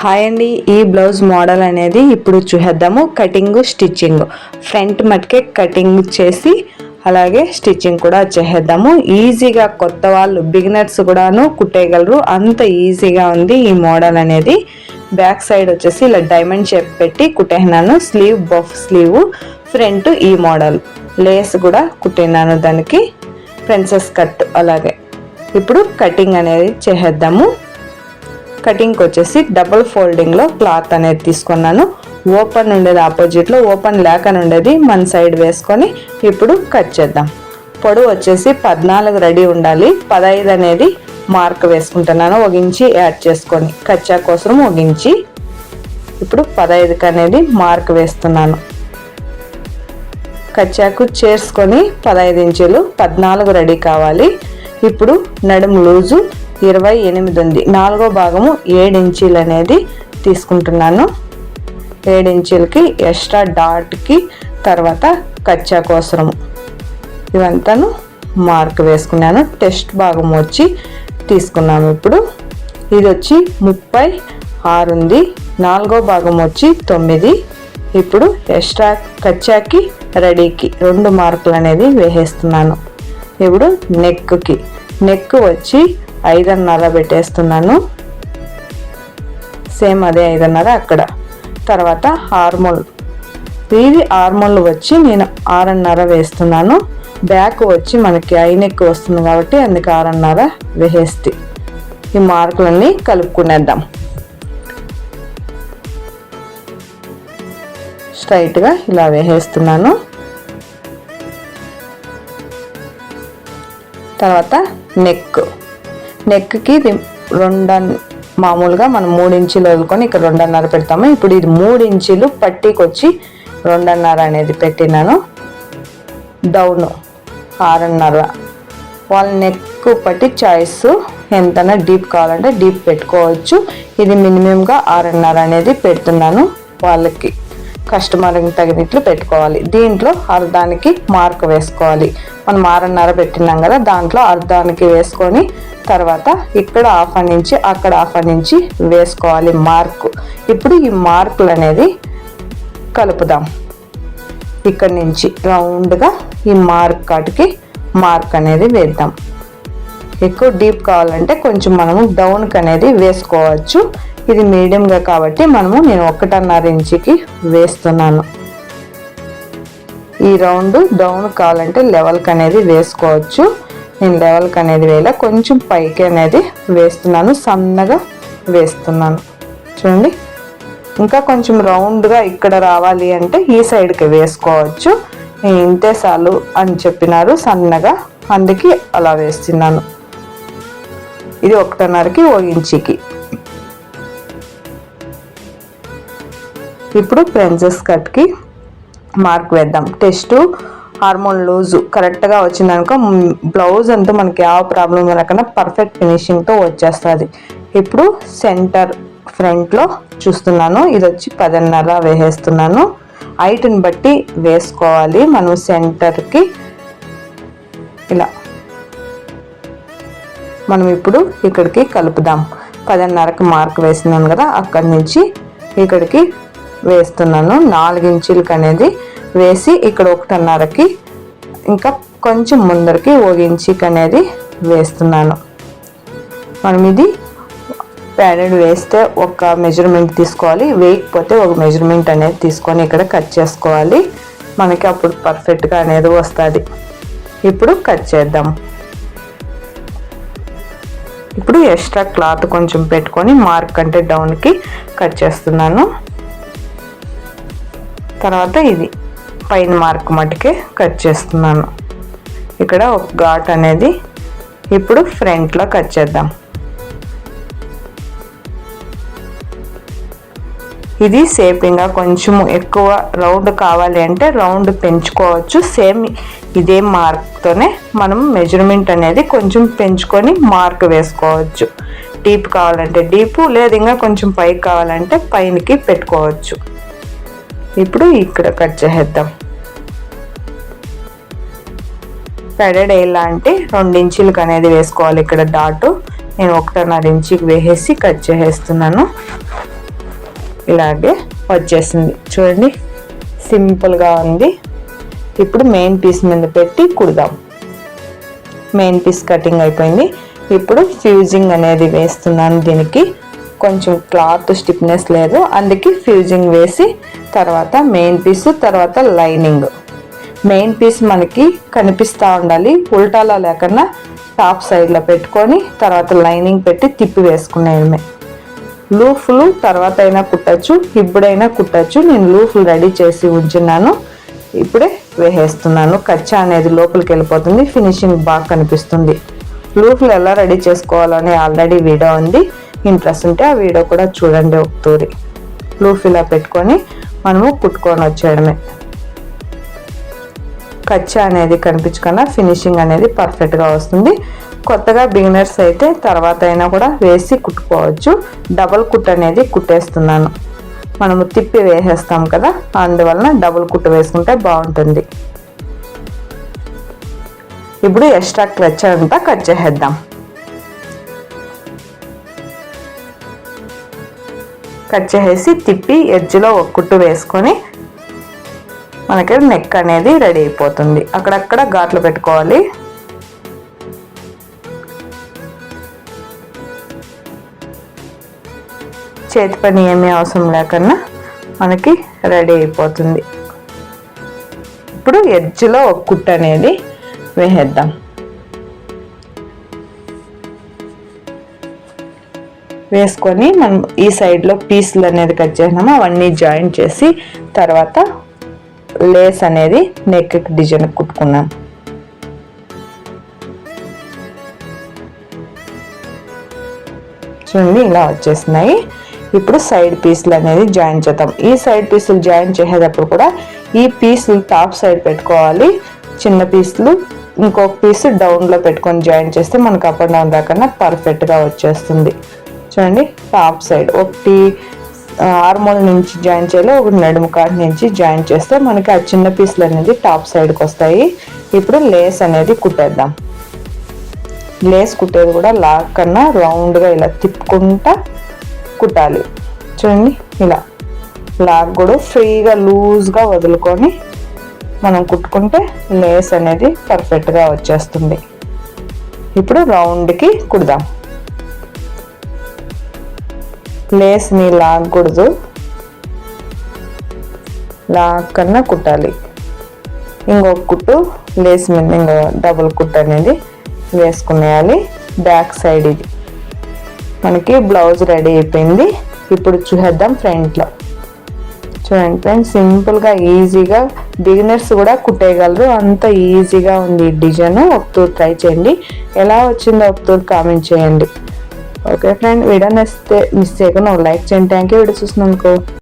Hi అండి ఈ blouse model అనేది ఇప్పుడు చూసేద్దాము. కటింగ్ స్టిచ్చింగ్ ఫ్రంట్ మటుకే కటింగ్ చేసి అలాగే స్టిచ్చింగ్ కూడా చేసేద్దాము. ఈజీగా కొత్త వాళ్ళు బిగినర్స్ కూడాను కుట్టేయగలరు. అంత ఈజీగా ఉంది ఈ మోడల్ అనేది. బ్యాక్ సైడ్ వచ్చేసి ఇలా డైమండ్ షేప్ పెట్టి కుట్టేసినాను. స్లీవ్ బఫ్ స్లీవ్ ఫ్రంట్ ఈ మోడల్. లేస్ కూడా కుట్టినాను దానికి. ప్రిన్సెస్ కట్ అలాగే. ఇప్పుడు కటింగ్ అనేది చేసేద్దాము. కటింగ్కి వచ్చేసి డబుల్ ఫోల్డింగ్లో క్లాత్ అనేది తీసుకున్నాను. ఓపెన్ ఉండేది ఆపోజిట్లో ఓపెన్ లేక ఉండేది. మన సైడ్ వేసుకొని ఇప్పుడు కట్ చేద్దాం. పొడవు వచ్చేసి పద్నాలుగు రెడీ ఉండాలి. పదహైదు అనేది మార్క్ వేసుకుంటున్నాను. ఒక ఇంచి యాడ్ చేసుకొని కచ్చా కోసం ఒక ఇంచి. ఇప్పుడు పదహైదుకి అనేది మార్క్ వేస్తున్నాను. కచ్చాకు చేర్చుకొని పదహైదు ఇంచులు పద్నాలుగు రెడీ కావాలి. ఇప్పుడు నడుము లూజు ఇరవై ఎనిమిది ఉంది. నాలుగో భాగము ఏడు ఇంచీలు అనేది తీసుకుంటున్నాను. ఏడు ఇంచీలకి ఎక్స్ట్రా డాట్కి తర్వాత కచ్చా కోసరము. ఇవంతాను మార్క్ వేసుకున్నాను. టెస్ట్ భాగం వచ్చి తీసుకున్నాము ఇప్పుడు. ఇది వచ్చి ముప్పై ఆరు ఉంది. నాలుగో భాగం వచ్చి తొమ్మిది. ఇప్పుడు ఎక్స్ట్రా కచ్చాకి రెడీకి రెండు మార్కులు అనేది వేసేస్తున్నాను. ఇప్పుడు నెక్కి నెక్ వచ్చి ఐదున్నర పెట్టేస్తున్నాను. సేమ్ అదే ఐదున్నర అక్కడ. తర్వాత హార్మోల్ ఇది హార్మోన్లు వచ్చి నేను ఆరున్నర వేస్తున్నాను. బ్యాక్ వచ్చి మనకి ఐ నెక్ వస్తుంది కాబట్టి అందుకు ఆరున్నర వేసేస్తే ఈ మార్కులన్నీ కలుపుకునేద్దాం. స్ట్రైట్గా ఇలా వేసేస్తున్నాను. తర్వాత నెక్. నెక్కి ఇది రెండు మామూలుగా మనం మూడు ఇంచులు వదులుకొని ఇక్కడ రెండున్నర పెడతాము. ఇప్పుడు ఇది మూడు ఇంచులు పట్టీకి వచ్చి రెండున్నర అనేది పెట్టినాను. డౌన్ ఆరున్నర. వాళ్ళ నెక్ పట్టి చాయిస్ ఎంతైనా డీప్ కావాలంటే డీప్ పెట్టుకోవచ్చు. ఇది మినిమంగా ఆరున్నర అనేది పెడుతున్నాను వాళ్ళకి. కస్టమర్కి తగినట్లు పెట్టుకోవాలి. దీంట్లో అర్ధానికి మార్క్ వేసుకోవాలి. మనం ఆరున్నర పెట్టినాం కదా దాంట్లో అర్ధానికి వేసుకొని తర్వాత ఇక్కడ హాఫ్ నుంచి అక్కడ హాఫ్ నుంచి వేసుకోవాలి మార్క్. ఇప్పుడు ఈ మార్కులు అనేది కలుపుదాం. ఇక్కడ నుంచి రౌండ్గా ఈ మార్క్ కాటికి మార్క్ అనేది వేద్దాం. ఎక్కువ డీప్ కావాలంటే కొంచెం మనము డౌన్కి అనేది వేసుకోవచ్చు. ఇది మీడియంగా కాబట్టి మనము నేను ఒకటిన్నర ఇంచుకి వేస్తున్నాను. ఈ రౌండ్ డౌన్ కావాలంటే లెవెల్కి అనేది వేసుకోవచ్చు. నేను లెవెల్కి అనేది వేయాల కొంచెం పైకి అనేది వేస్తున్నాను సన్నగా వేస్తున్నాను. చూడండి. ఇంకా కొంచెం రౌండ్గా ఇక్కడ రావాలి అంటే ఈ సైడ్కి వేసుకోవచ్చు. నేను ఇంతే చాలు అని చెప్పినారు సన్నగా. అందుకే అలా వేస్తున్నాను. ఇది ఒకటిన్నరకి ఓ ఇంచికి. ఇప్పుడు ప్రిన్సెస్ కట్కి మార్క్ వేద్దాం. టెస్ట్ హార్మోన్ లూజు. కరెక్ట్గా వచ్చిందనుకో బ్లౌజ్ అంతా మనకి ఆ ప్రాబ్లం లేకుండా పర్ఫెక్ట్ ఫినిషింగ్తో వచ్చేస్తుంది. ఇప్పుడు సెంటర్ ఫ్రంట్లో చూస్తున్నాను. ఇది వచ్చి పదిన్నర వేసేస్తున్నాను. హైట్ని బట్టి వేసుకోవాలి. మనం సెంటర్కి ఇలా మనం ఇప్పుడు ఇక్కడికి కలుపుదాం. పదిన్నరకి మార్క్ వేసినాను కదా అక్కడి నుంచి ఇక్కడికి వేస్తున్నాను. నాలుగు అనేది వేసి ఇక్కడ ఒకటిన్నరకి ఇంకా కొంచెం ముందరికి ఒక ఇంచుకి అనేది వేస్తున్నాను. మనం ఇది ప్యాడెడ్ వేస్తే ఒక మెజర్మెంట్ తీసుకోవాలి. వేయకపోతే ఒక మెజర్మెంట్ అనేది తీసుకొని ఇక్కడ కట్ చేసుకోవాలి. మనకి అప్పుడు పర్ఫెక్ట్గా అనేది వస్తుంది. ఇప్పుడు కట్ చేద్దాం. ఇప్పుడు ఎక్స్ట్రా క్లాత్ కొంచెం పెట్టుకొని మార్క్ అంటే డౌన్కి కట్ చేస్తున్నాను. తర్వాత ఇది పైన మార్క్ మటుకే కట్ చేస్తున్నాను. ఇక్కడ ఒక ఘాట్ అనేది ఇప్పుడు ఫ్రంట్లో కట్ చేద్దాం. ఇది సేపింగ్గా కొంచెం ఎక్కువ రౌండ్ కావాలి అంటే రౌండ్ పెంచుకోవచ్చు. సేమ్ ఇదే మార్క్తోనే మనం మెజర్మెంట్ అనేది కొంచెం పెంచుకొని మార్క్ వేసుకోవచ్చు. డీప్ కావాలంటే డీపు లేదు ఇంకా కొంచెం పైకి కావాలంటే పైనకి పెట్టుకోవచ్చు. ఇప్పుడు ఇక్కడ కట్ చేసేద్దాం. పెడడ్ ఎలా అంటే రెండు ఇంచులకు అనేది వేసుకోవాలి ఇక్కడ డాటు నేను ఒకటిన్నర ఇంచుకి వేసేసి కట్ చేసేస్తున్నాను. ఇలాగే వచ్చేసింది చూడండి సింపుల్గా ఉంది. ఇప్పుడు మెయిన్ పీస్ మీద పెట్టి కుడదాం. మెయిన్ పీస్ కటింగ్ అయిపోయింది. ఇప్పుడు ఫ్యూజింగ్ అనేది వేస్తున్నాను దీనికి. కొంచెం క్లాత్ స్టిఫ్నెస్ లేదు. అందుకే ఫ్యూజింగ్ వేసి తర్వాత మెయిన్ పీస్ తర్వాత లైనింగ్. మెయిన్ పీస్ మనకి కనిపిస్తూ ఉండాలి. ఉల్టాలో లేకుండా టాప్ సైడ్లో పెట్టుకొని తర్వాత లైనింగ్ పెట్టి తిప్పి వేసుకునేయడమే. లూఫ్లు తర్వాత అయినా కుట్టచ్చు ఇప్పుడైనా కుట్టచ్చు. నేను లూఫ్లు రెడీ చేసి ఉంచున్నాను. ఇప్పుడే వేసేస్తున్నాను. కచ్చా అనేది లోపలికి వెళ్ళిపోతుంది. ఫినిషింగ్ బాగా కనిపిస్తుంది. లూఫ్లు ఎలా రెడీ చేసుకోవాలని ఆల్రెడీ వీడియో ఉంది. ఇంట్రెస్ట్ ఉంటే ఆ వీడియో కూడా చూడండి ఒకతూరి. లూఫ్ ఇలా పెట్టుకొని మనము కుట్టుకొని వచ్చేయడమే. కచ్చా అనేది కనిపించకుండా ఫినిషింగ్ అనేది పర్ఫెక్ట్గా వస్తుంది. కొత్తగా బిగినర్స్ అయితే తర్వాత అయినా కూడా వేసి కుట్టుకోవచ్చు. డబల్ కుట్ అనేది కుట్టేస్తున్నాను. మనము తిప్పి వేసేస్తాం కదా అందువలన డబుల్ కుట్టు వేసుకుంటే బాగుంటుంది. ఇప్పుడు ఎక్స్ట్రా క్లచ్ అంతా కట్ చేసేద్దాం. కట్ చేసేసి తిప్పి ఎడ్జ్లో ఒక కుట్టు వేసుకొని మనకి నెక్ అనేది రెడీ అయిపోతుంది. అక్కడక్కడ ఘాట్లు పెట్టుకోవాలి. చేతి పని ఏమీ అవసరం లేకుండా మనకి రెడీ అయిపోతుంది. ఇప్పుడు ఎడ్జ్లో ఒక కుట్టు అనేది వేసేద్దాం. వేసుకొని మనం ఈ సైడ్లో పీసులు అనేది కట్ చేసినాము. అవన్నీ జాయిన్ చేసి తర్వాత లేస్ అనేది నెక్ డిజైన్ కుట్టుకున్నాం. చూడండి ఇలా వచ్చేసినాయి. ఇప్పుడు సైడ్ పీసులు అనేది జాయిన్ చేద్దాం. ఈ సైడ్ పీసులు జాయిన్ చేసేటప్పుడు కూడా ఈ పీసులు టాప్ సైడ్ పెట్టుకోవాలి. చిన్న పీసులు ఇంకొక పీస్ డౌన్లో పెట్టుకొని జాయిన్ చేస్తే మనకు అప్ అండ్ డౌన్ దాకా పర్ఫెక్ట్గా వచ్చేస్తుంది. చూడండి టాప్ సైడ్. ఒకటి ఆర్మోల్ నుంచి జాయిన్ చేయాలి ఒకటి నడుము కాట్ నుంచి జాయిన్ చేస్తే మనకి ఆ చిన్న పీసులు అనేది టాప్ సైడ్కి వస్తాయి. ఇప్పుడు లేస్ అనేది కుట్టేద్దాం. లేస్ కుట్టేది కూడా లాక్ కన్నా రౌండ్గా ఇలా తిప్పుకుంటా కుట్టాలి. చూడండి ఇలా. లాక్ కూడా ఫ్రీగా లూజ్గా వదులుకొని మనం కుట్టుకుంటే లేస్ అనేది పర్ఫెక్ట్గా వచ్చేస్తుంది. ఇప్పుడు రౌండ్కి కుడదాం. లేస్ని లాగకూడదు లాక్కన్నా కుట్టాలి. ఇంకొక కుట్టు లేస్ మీద ఇంకో డబుల్ కుట్టు అనేది వేసుకునేయాలి. బ్యాక్ సైడ్ ఇది. మనకి బ్లౌజ్ రెడీ అయిపోయింది. ఇప్పుడు చూసేద్దాం ఫ్రంట్లో చూడండి ఫ్రెండ్స్ సింపుల్గా ఈజీగా బిగినర్స్ కూడా కుట్టేయగలరు. అంత ఈజీగా ఉంది ఈ డిజైన్. ఒకతూరు ట్రై చేయండి. ఎలా వచ్చిందో ఒకతూరు కామెంట్ చేయండి. ఓకే ఫ్రెండ్ వీడియో నచ్చితే మిస్ చేయకుండా లైక్ చేయండి థ్యాంక్ యూ వీడియో చూసినందుకు.